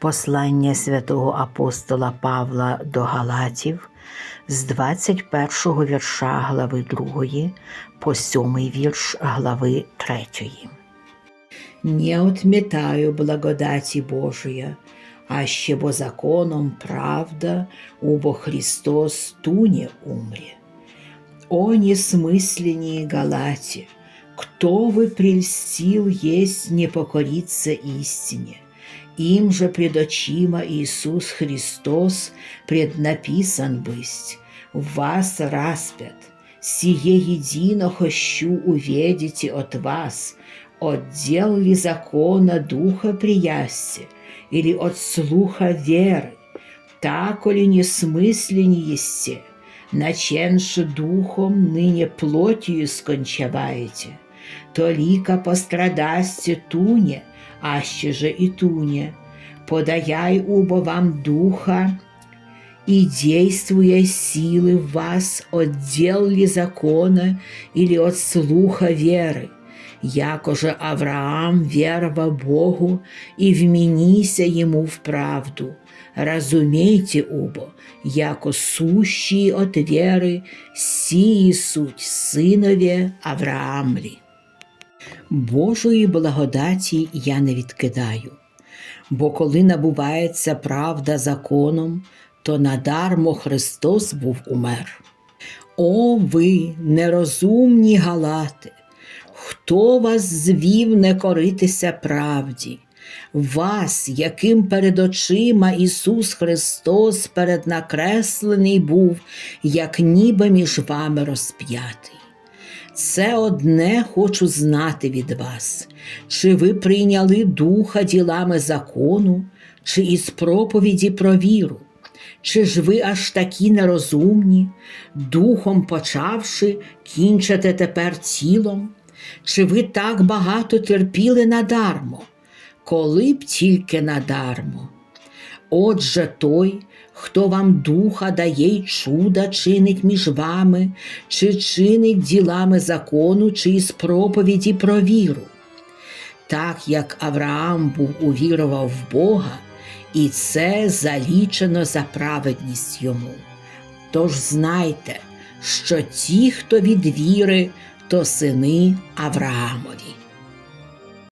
Послання святого апостола Павла до Галатів з 21 вірша глави 2 по 7 вірш глави 3. Не отметаю благодаті Божия, аще бо законом правда, убо Христос туне умре. О несмысленнее Галате, кто вы прельстил есть не покориться истине? Им же пред очима Иисус Христос преднаписан бысть, вас распят. Сие едино хочу увидите от вас, отдел ли закона духа приясти, или от слуха веры, так ли несмысленнее есте, наченши духом ныне плотью скончаваете, то лика пострадасте туне, аще же и туне, подаяй убо вам духа, и действуя силы в вас отдел ли закона или от слуха веры, якоже Авраам верва Богу и вменися ему в правду. Разумейте убо, яко сущие от веры, сии суть сынове Авраамлі. Божої благодаті я не відкидаю, бо коли набувається правда законом, то надармо Христос був умер. О ви, нерозумні галати, хто вас звів не коритися правді? Вас, яким перед очима Ісус Христос переднакреслений був, як ніби між вами розп'ятий. Це одне хочу знати від вас, чи ви прийняли духа ділами закону, чи із проповіді про віру, чи ж ви аж такі нерозумні, духом почавши, кінчите тепер тілом, чи ви так багато терпіли надармо, коли б тільки надармо? Отже той, хто вам духа дає й чуда чинить між вами, чи чинить ділами закону, чи із проповіді про віру. Так як Авраам був увірував в Бога, і це залічено за праведність йому. Тож знайте, що ті, хто від віри, то сини Авраамові.